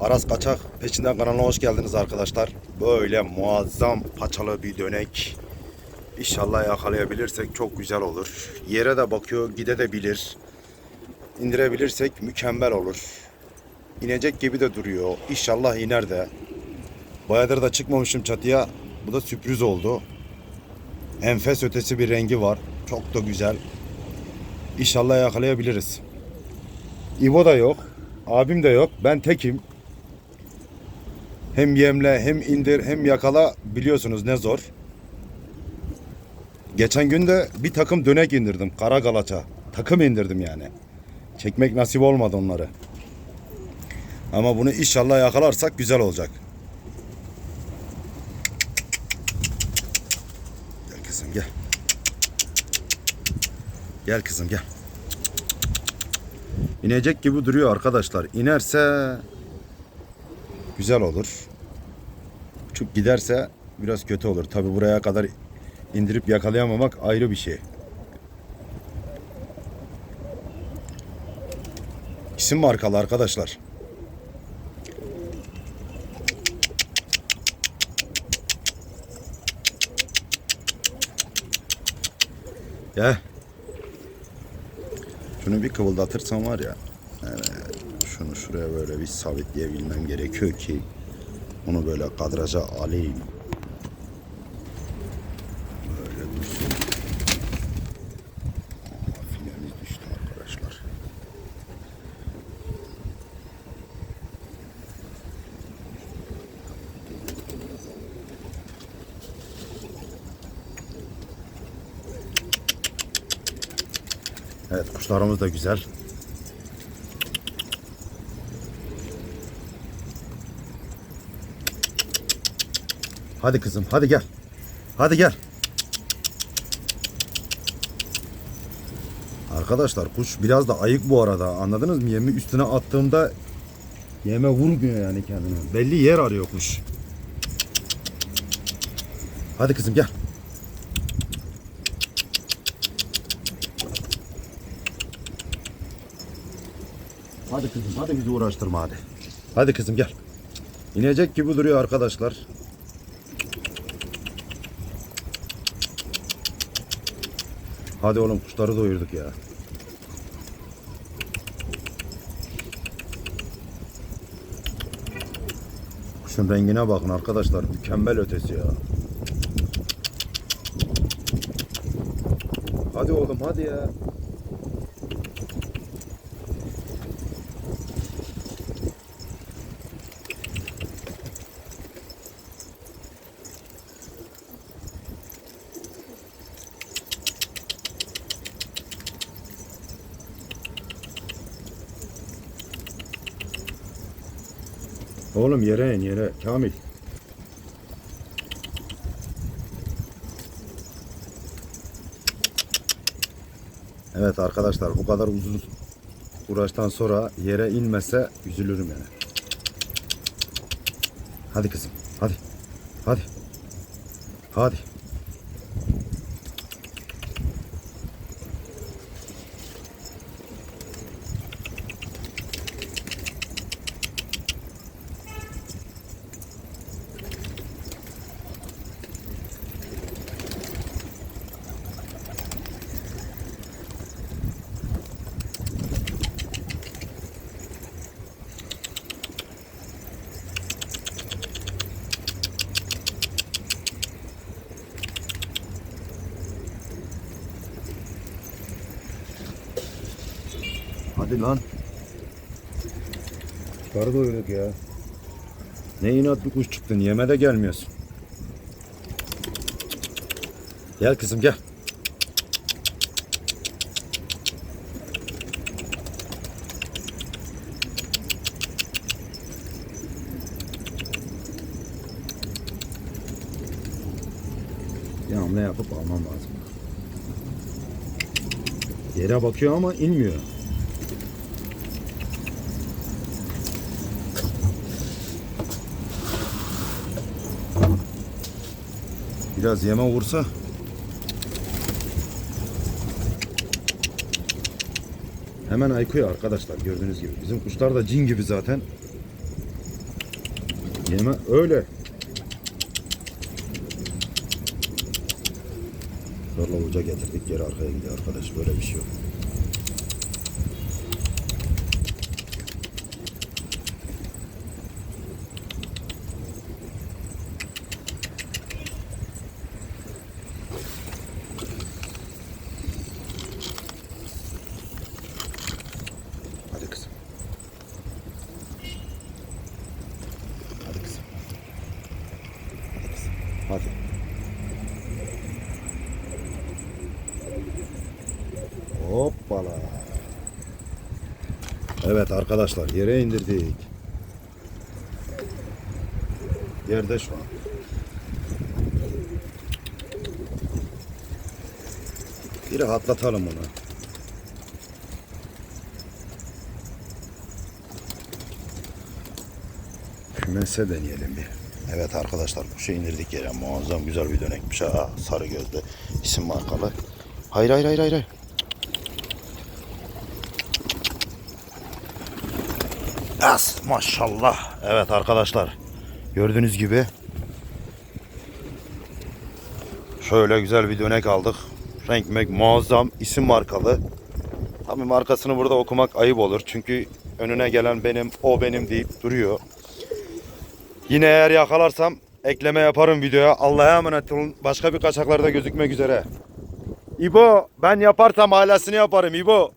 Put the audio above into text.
Aras Kaçak peşinden kanalına hoş geldiniz arkadaşlar. Böyle muazzam paçalı bir dönek. İnşallah yakalayabilirsek çok güzel olur. Yere de bakıyor, gide de bilir. İndirebilirsek mükemmel olur. İnecek gibi de duruyor. İnşallah iner de. Bayağıdır da çıkmamışım çatıya. Bu da sürpriz oldu. Enfes ötesi bir rengi var. Çok da güzel. İnşallah yakalayabiliriz. İbo da yok. Abim de yok. Ben tekim. Hem yemle hem indir hem yakala biliyorsunuz ne zor. Geçen gün de bir takım dönek indirdim. Kara galaça. Takım indirdim yani. Çekmek nasip olmadı onları. Ama bunu inşallah yakalarsak güzel olacak. Gel kızım gel. Gel kızım gel. İnecek gibi duruyor arkadaşlar. İnerse güzel olur. Uçup giderse biraz kötü olur. Tabi buraya kadar indirip yakalayamamak ayrı bir şey. İsim markalı arkadaşlar. Gel. Şunu bir kıvıldatırsam var ya. Evet, şunu şuraya böyle bir sabitleyebilmem gerekiyor ki onu böyle kadraja alayım. Böyle dursun. Filemiz düştü arkadaşlar. Evet kuşlarımız da güzel. Hadi kızım hadi gel. Hadi gel. Arkadaşlar kuş biraz da ayık bu arada anladınız mı? Yemi üstüne attığımda yeme vurmuyor yani kendini. Belli yer arıyor kuş. Hadi kızım gel. Hadi kızım hadi bizi uğraştırma hadi. Hadi kızım gel. İnecek gibi duruyor arkadaşlar. Hadi oğlum kuşları doyurduk ya. Kuşun rengine bakın arkadaşlar. Mükemmel ötesi ya. Hadi oğlum hadi ya. Oğlum yere in yere. Kamil. Evet arkadaşlar bu kadar uzun uğraştan sonra yere inmese üzülürüm yani. Hadi kızım. Hadi. Hadi. Hadi. Hadi lan. Kuşları doyurduk ya. Ne inat bir kuş çıktın. Yeme de gelmiyorsun. Gel kızım gel. Bir hamle yapıp almam lazım. Yere bakıyor ama inmiyor. Biraz yeme vursa. Hemen aykıyor arkadaşlar gördüğünüz gibi. Bizim kuşlar da cin gibi zaten. Yeme öyle. Zorla uca getirdik geri arkaya gidiyor arkadaş. Böyle bir şey yok. Hadi kızım. Hadi kızım. Hadi kızım. Hadi. Hoppala. Evet arkadaşlar yere indirdik. Yerde şu an. Bir rahatlatalım onu. Kümese deneyelim bir. Evet arkadaşlar kuşu indirdik yere. Muazzam güzel bir dönekmiş ha. Sarı gözlü. isim markalı. Hayır hayır hayır hayır. As maşallah. Evet arkadaşlar. Gördüğünüz gibi şöyle güzel bir dönek aldık. Renk mek muazzam isim markalı. Tabii markasını burada okumak ayıp olur. Çünkü önüne gelen benim, o benim deyip duruyor. Yine eğer yakalarsam ekleme yaparım videoya. Allah'a emanet olun. Başka bir kaçaklarda gözükmek üzere. İbo ben yaparsam ailesini yaparım İbo.